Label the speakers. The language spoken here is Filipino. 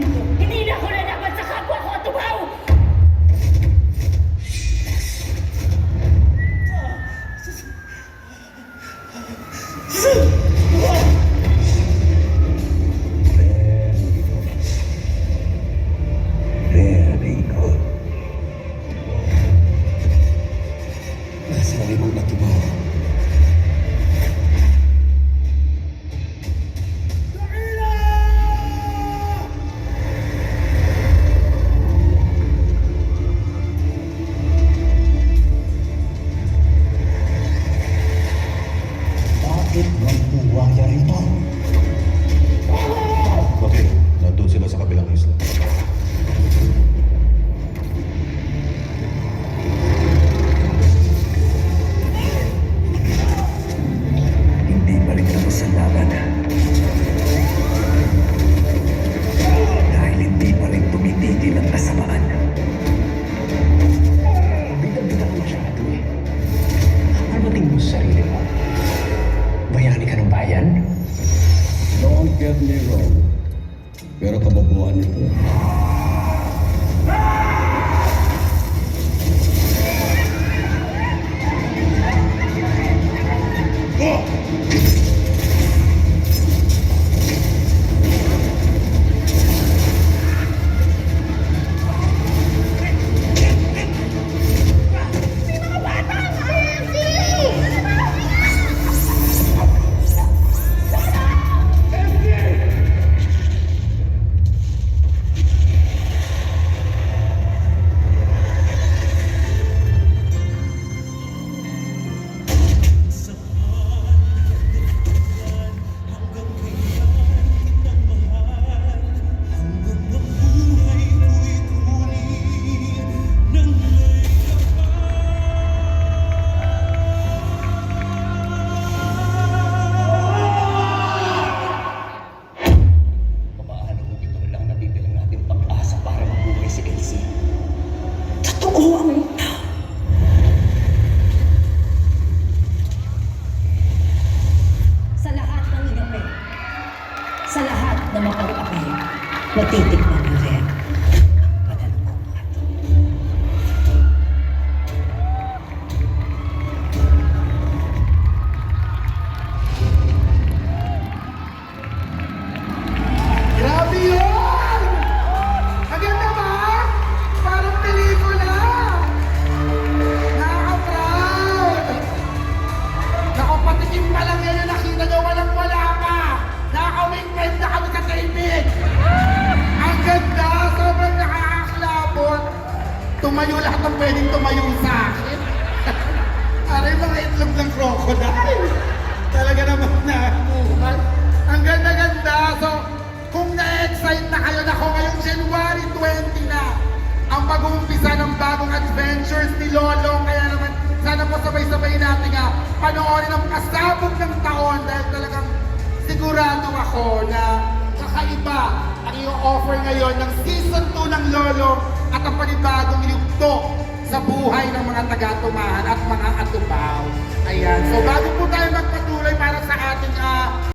Speaker 1: gagawin. Hindi na
Speaker 2: ako lalaban sa
Speaker 1: kapwa ko at tumaw! Very good. Very good. Masabi mo
Speaker 3: na tumaw. Wrong. Pero kababuan nito.
Speaker 4: Natitikman na rin ang panalangin natin.
Speaker 5: Grabe yun! Maganda ba? Parang pelikula! Nakaka-proud! Naku, patikim pa lang yan yung nakita nyo, walang wala pa! Nakaka-wing time na kami kataimik! Ang Tumayo lahat ng pwedeng tumayo sa akin. Aray mga itlog ng crocodile! Talaga naman na buhay. Ang ganda-ganda. So, kung na-excite na kayo na ako ngayong January 20 na, ang pag-uumpisa ng bagong adventures ni Lolo. Kaya naman, sana po sabay-sabay natin nga panoorin ang kasabog ng taon dahil talagang sigurado ako na kakaiba ang i-offer ngayon ng season 2 ng Lolo at ang panibagong yugto sa buhay ng mga taga-tumahan at mga atubaw. Ayan. So bago po tayo magpatuloy para sa ating uh,